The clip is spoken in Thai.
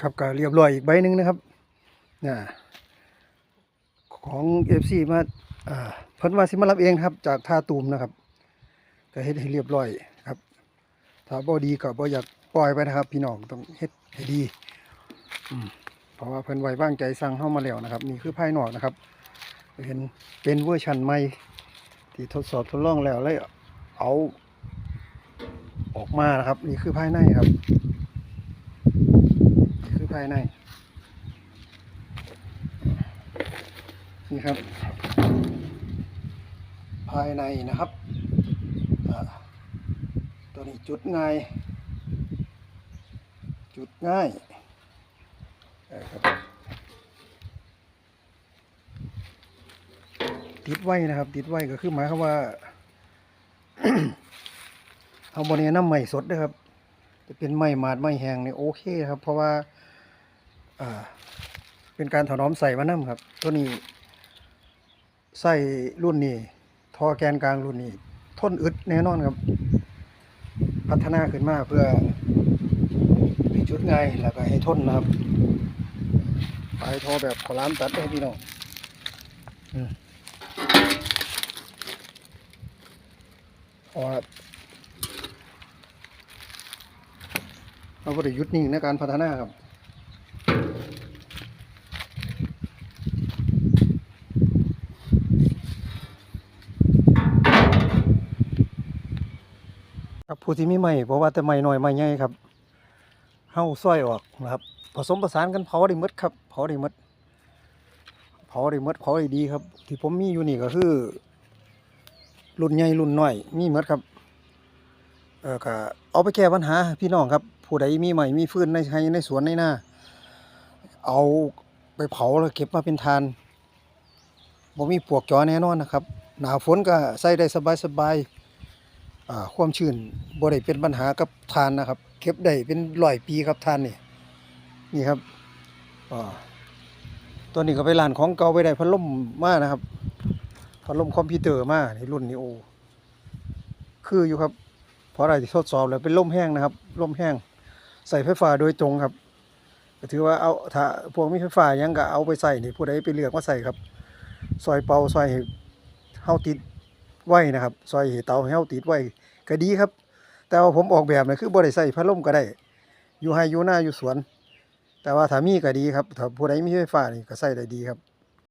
ครับก็เรียบร้อยอีกใบหนึ่งนะครับนี่ของเอฟซีมาเพิ่นว่าสิมารับเองครับ จากท่าตูมนะครับ ก็เฮ็ดให้เรียบร้อยครับ ถ้าบ่ดีก็บ่อยากปล่อยไปนะครับ พี่น้องต้องเฮ็ดให้ดีเพราะว่าเพิ่นไว้วางใจสั่งเฮามาแล้วนะครับ นี่คือภายนอกนะครับเห็นเป็นเวอร์ชันใหม่ที่ทดสอบทดลองแล้วเลยเอาออกมานะครับ นี่คือภายในครับ ภายใน นี่ครับ ภายในนะครับตัวนี้จุดง่าย จุดง่ายติดไว้นะครับ ติดไว้ก็คือหมายความว่าเอาบนนี้น้ำใหม่สดนะครับจะเป็นไม้หมาดไม้แห้งนี่โอเคครับ เพราะว่า อ่าเป็นการถนอมใส่มาน้ำครับ ตัวนี้ใส่รุ่นนี้ทอแกนกลางรุ่นนี้ทนอึดแน่นอนครับ พัฒนาขึ้นมาเพื่อให้จุดง่ายแล้วก็ให้ทนนะครับปลายทอแบบขอล้ามตัดให้พี่น้องอืมเราะว่าเราบริยุทธ์นิ่งในการพัฒนาครับ ครับผู้ที่มีไม้เพราะว่าแต่ไม้น้อยไม้ใหญ่ครับเฮาซอยออกนะครับ ผสมประสานกันเผาได้มดครับเผาได้มดเผาได้มดเผาได้ดีครับ ที่ผมมีอยู่นี่ก็คือ รุ่นใหญ่รุ่นน้อยมีมดครับเออก็เอาไปแก้ปัญหาพี่น้องครับ ผู้ใดมีไม้มีฟืนในให้ในสวนในหน้า เอาไปเผาแล้วเก็บมาเป็นทานบ่มีปลวกจอแน่นอนนะครับ หนาฝนก็ใส่ได้สบายๆอ่า ความชื้นบ่ได้เป็นปัญหากับทานนะครับ เก็บได้เป็นร้อยปีครับทานนี่นี่ครับตัวนี้ก็ไปร้านของเก่าไปได้พัดลมมานะครับพัดลมคอมพิวเตอร์มาในรุ่นนี้โอคืออยู่ครับเพราะอะไรที่ทดสอบแล้วเป็นลมแห้งนะครับลมแห้ง ใส่ไฟฟ้าโดยตรงครับก็ถือว่าเอาถ้าพวกมีไฟฟ้ายังก็เอาไปใส่นี่ผู้ใดไปเลือกมาใส่ครับซอยเปาซอยเฮาติด ไว้นะครับ ซอยเหเตาให้เฮาติดไว้ก็ดีครับ แต่ว่าผมออกแบบเนี่ยคือบ่ได้ใส่พัดลมก็ได้ อยู่ไห้อยู่หน้าอยู่สวน แต่ว่าถ้ามีก็ดีครับถ้าผู้ใดมีไฟฟ้านี่ก็ใส่ได้ดีครับ